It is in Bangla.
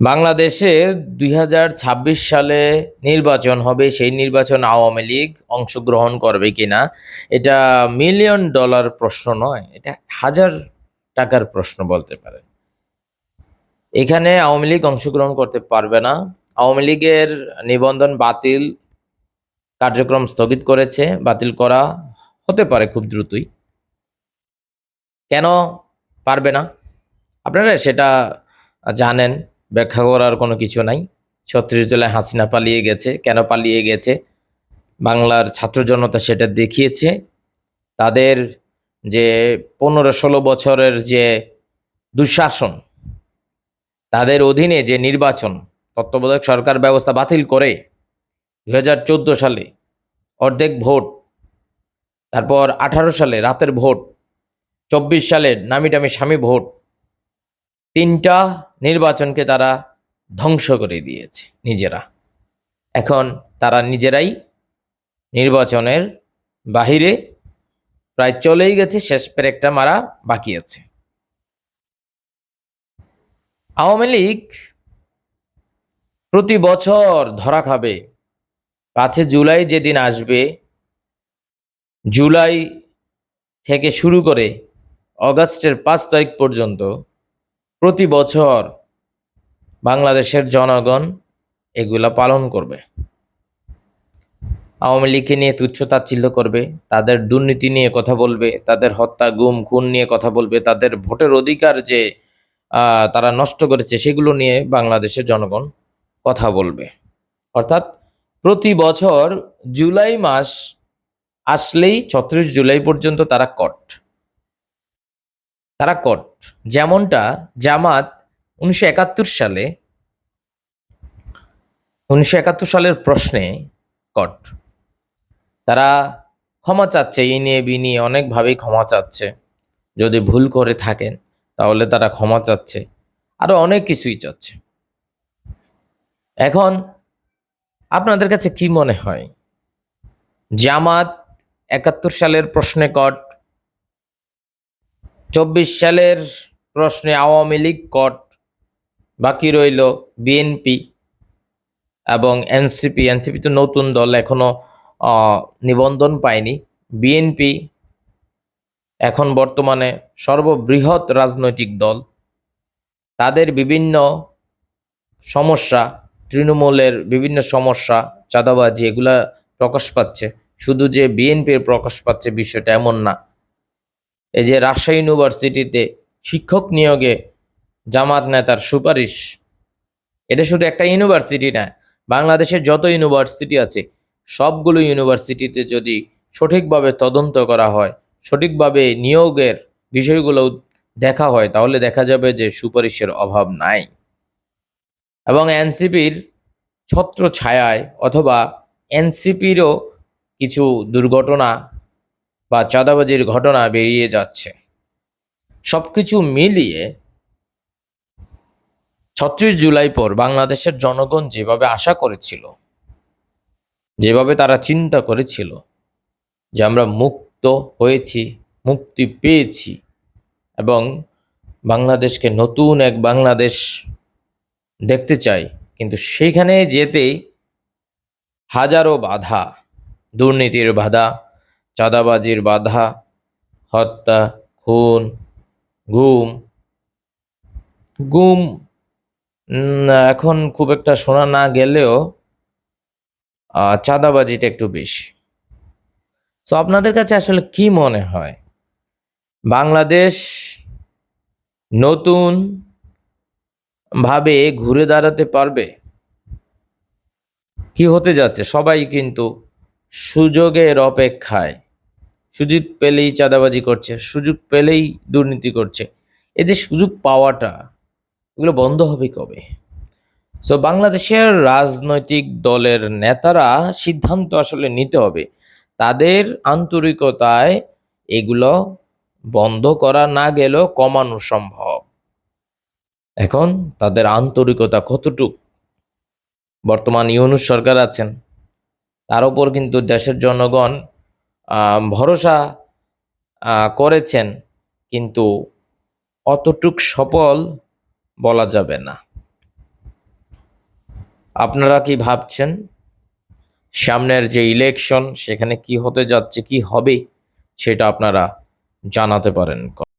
বাংলাদেশে দুই হাজার ছাব্বিশ সালে নির্বাচন হবে, সেই নির্বাচন আওয়ামী লীগ অংশগ্রহণ করবে কিনা, এটা মিলিয়ন ডলার প্রশ্ন নয়, এটা হাজার টাকার প্রশ্ন বলতে পারে। এখানে আওয়ামী লীগ অংশগ্রহণ করতে পারবে না। আওয়ামী লীগের নিবন্ধন বাতিল কার্যক্রম স্থগিত করেছে, বাতিল করা হতে পারে খুব দ্রুতই। কেন পারবে না? আপনারা সেটা জানেন। ব্যাখ্যা করার কোনো কিছু নাই। ছত্রিশ জেলায় হাসিনা পালিয়ে গেছে। কেন পালিয়ে গেছে? বাংলার ছাত্র জনতা সেটা দেখিয়েছে। তাদের যে পনেরো ষোলো বছরের যে দুঃশাসন, তাদের অধীনে যে নির্বাচন, তত্ত্বাবধায়ক সরকার ব্যবস্থা বাতিল করে দু হাজার চোদ্দ সালে অর্ধেক ভোট, তারপর আঠারো সালে রাতের ভোট, চব্বিশ সালের নামি টামি স্বামী ভোট তিনটা নির্বাচনকে তারা ধ্বংস করে দিয়েছে নিজেরা। এখন তারা নিজেরাই নির্বাচনের বাহিরে প্রায় চলেই গেছে, শেষ পেরেকটা মারা বাকি আছে। আওয়ামী লীগ প্রতি বছর ধরা খাবে। পাঁচে জুলাই যেদিন আসবে, জুলাই থেকে শুরু করে অগাস্টের পাঁচ তারিখ পর্যন্ত প্রতি বছর বাংলাদেশের জনগণ এগুলা পালন করবে। আওয়ামী লীগকে নিয়ে তুচ্ছ তাচ্ছিল্য করবে, তাদের দুর্নীতি নিয়ে কথা বলবে, তাদের হত্যা, গুম, খুন নিয়ে কথা বলবে, তাদের ভোটের অধিকার যে তারা নষ্ট করেছে সেগুলো নিয়ে বাংলাদেশের জনগণ কথা বলবে। অর্থাৎ প্রতি বছর জুলাই মাস আসলেই ছত্রিশ জুলাই পর্যন্ত তারা কট তারা কট, যেমনটা জামাত উনিশশো একাত্তর সালে, উনিশশো একাত্তর সালের প্রশ্নে কট। তারা ক্ষমা চাচ্ছে, এই নিয়ে, বি নিয়ে অনেকভাবেই ক্ষমা চাচ্ছে। যদি ভুল করে থাকেন, তাহলে তারা ক্ষমা চাচ্ছে। আরও অনেক কিছুই চাচ্ছে। এখন, আপনাদের কাছে কি মনে হয়? জামাত একাত্তর সালের প্রশ্নে কট চব্বিশ সালের প্রশ্নে আওয়ামী লীগ কট বাকি রইল বিএনপি এবং এনসিপি এনসিপি তো নতুন দল এখনও আহ, নিবন্ধন পায়নি। বিএনপি এখন বর্তমানে সর্ববৃহৎ রাজনৈতিক দল। তাদের বিভিন্ন সমস্যা তৃণমূলের বিভিন্ন সমস্যা চাঁদাবাজি এগুলা প্রকাশ পাচ্ছে। শুধু যে বিএনপির প্রকাশ পাচ্ছে বিষয়টা এমন না। এই যে রাজশাহী ইউনিভার্সিটিতে শিক্ষক নিয়োগে জামাত নেতার সুপারিশ। এটা শুধু একটা ইউনিভার্সিটি না বাংলাদেশের যত ইউনিভার্সিটি আছে, সবগুলো ইউনিভার্সিটিতে যদি সঠিকভাবে তদন্ত করা হয়, সঠিকভাবে নিয়োগের বিষয়গুলো দেখা হয়, তাহলে দেখা যাবে যে সুপারিশের অভাব নাই। এবং এনসিপির ছত্র ছায়ায় অথবা এনসিপিরও কিছু দুর্ঘটনা বা চাঁদাবাজির ঘটনা বেরিয়ে যাচ্ছে। সবকিছু মিলিয়ে ছত্রিশ জুলাই পর বাংলাদেশের জনগণ যেভাবে আশা করেছিল, যেভাবে তারা চিন্তা করেছিল যে আমরা মুক্ত হয়েছি, মুক্তি পেয়েছি এবং বাংলাদেশকে নতুন এক বাংলাদেশ দেখতে চাই, কিন্তু সেইখানে যেতেই হাজারো বাধা, দুর্নীতির বাধা চাঁদাবাজির বাধা হত্যা খুন গুম। গুম। এখন খুব একটা শোনা না গেলেও চাঁদাবাজিটা একটু বেশি। তো আপনাদের কাছে আসলে কি মনে হয়? বাংলাদেশ নতুন ভাবে ঘুরে দাঁড়াতে পারবে? কি হতে যাচ্ছে? সবাই কিন্তু সুযোগের অপেক্ষায়। সুযোগ পেলেই চাঁদাবাজি করছে, সুযোগ পেলেই দুর্নীতি করছে। এই যে সুযোগ পাওয়াটা, এগুলো বন্ধ হবে কবে? সো বাংলাদেশের রাজনৈতিক দলের নেতারা সিদ্ধান্ত আসলে নিতে হবে। তাদের আন্তরিকতায় এগুলো বন্ধ করা না গেলেও কমানো সম্ভব। এখন তাদের আন্তরিকতা কতটুক? বর্তমান ইউনুস সরকার আছেন, তার উপর কিন্তু দেশের জনগণ ভরসা করেছেন, কিন্তু অতটুক সফল বলা যাবে না। আপনারা কি ভাবছেন? সামনের যে ইলেকশন সেখানে কি হতে যাচ্ছে, কি হবে, সেটা আপনারা জানাতে পারেন